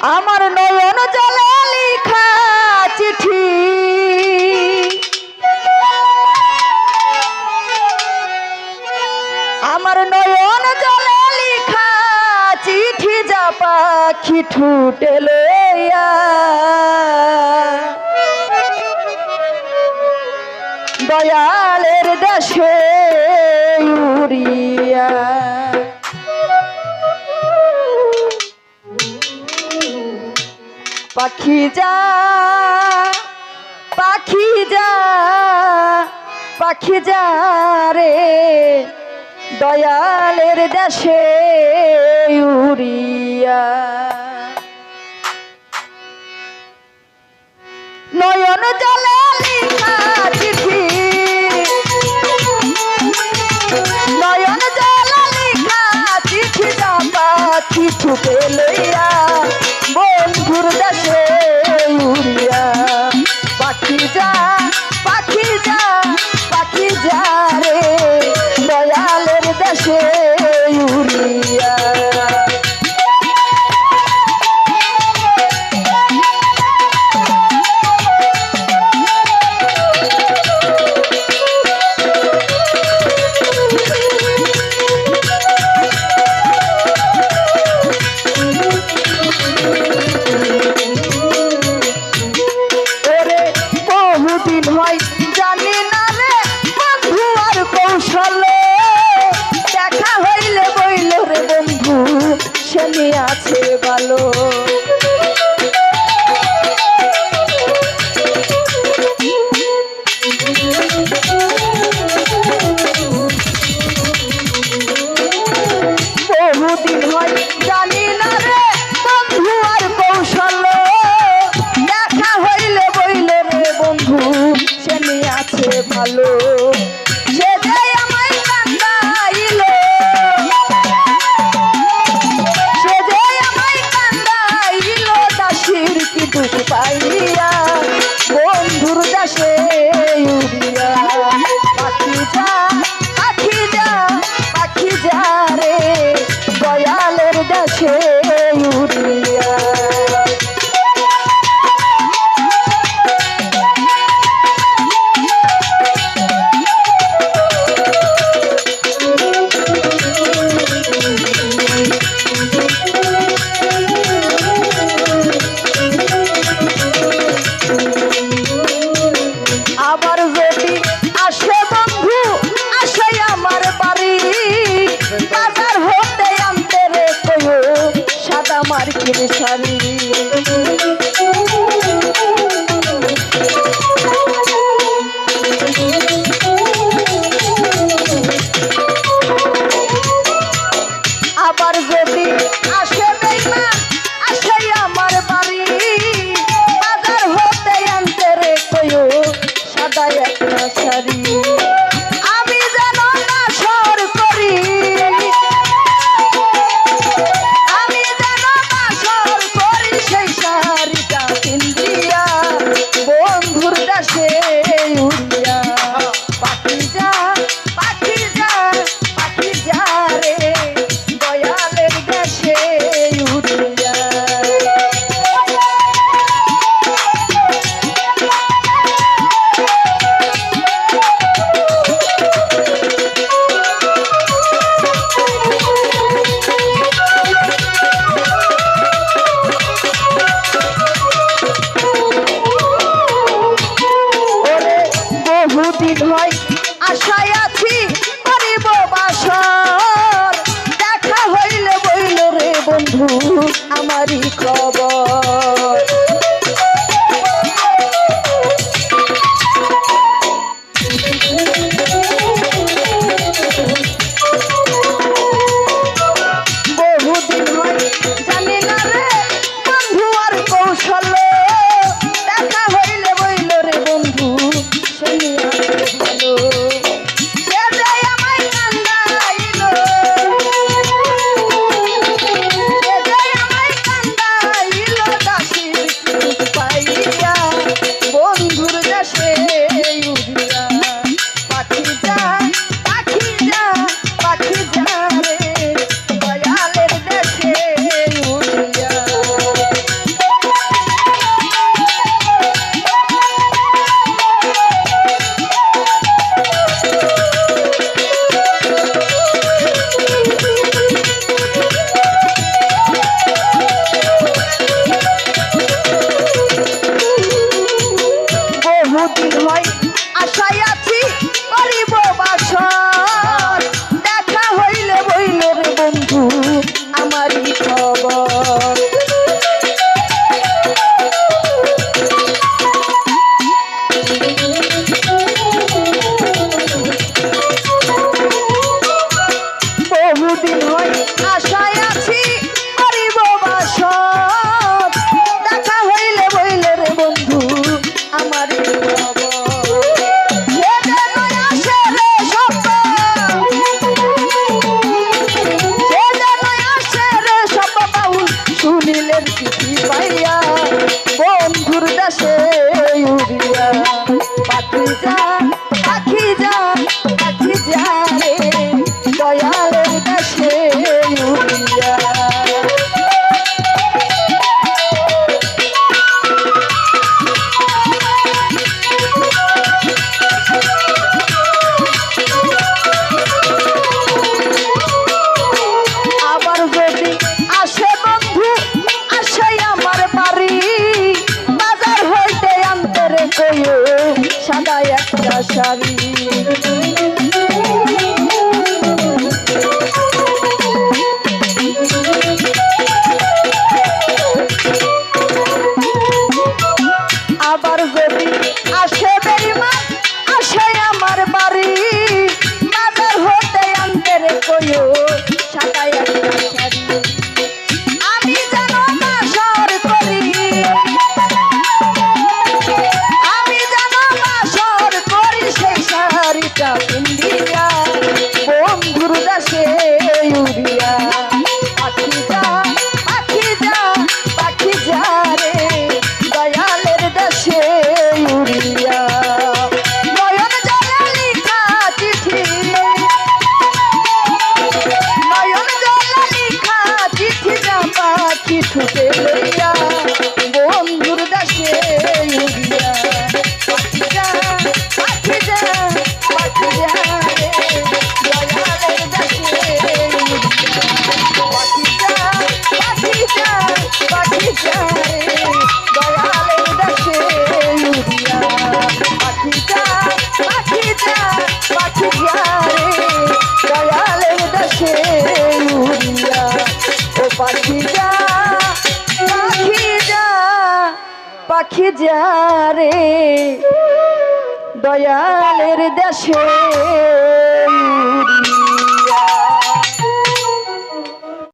আমার নয়ন জলে লিখা চিঠি। আমার নয়ন জলে লিখা চিঠি যা পাখি ঠুটে লইয়া। দয়ালের দেশে উড়িয়া। পাখি যা পাখি যা পাখি যা রে। দয়ালের দেশে উড়িয়া। নয়ন জলে লিখা নয়ন লিখা চিঠি যা পাখি লইয়া deep like পাখি যা পাখি যা পাখি যা রে দয়ালের দেশে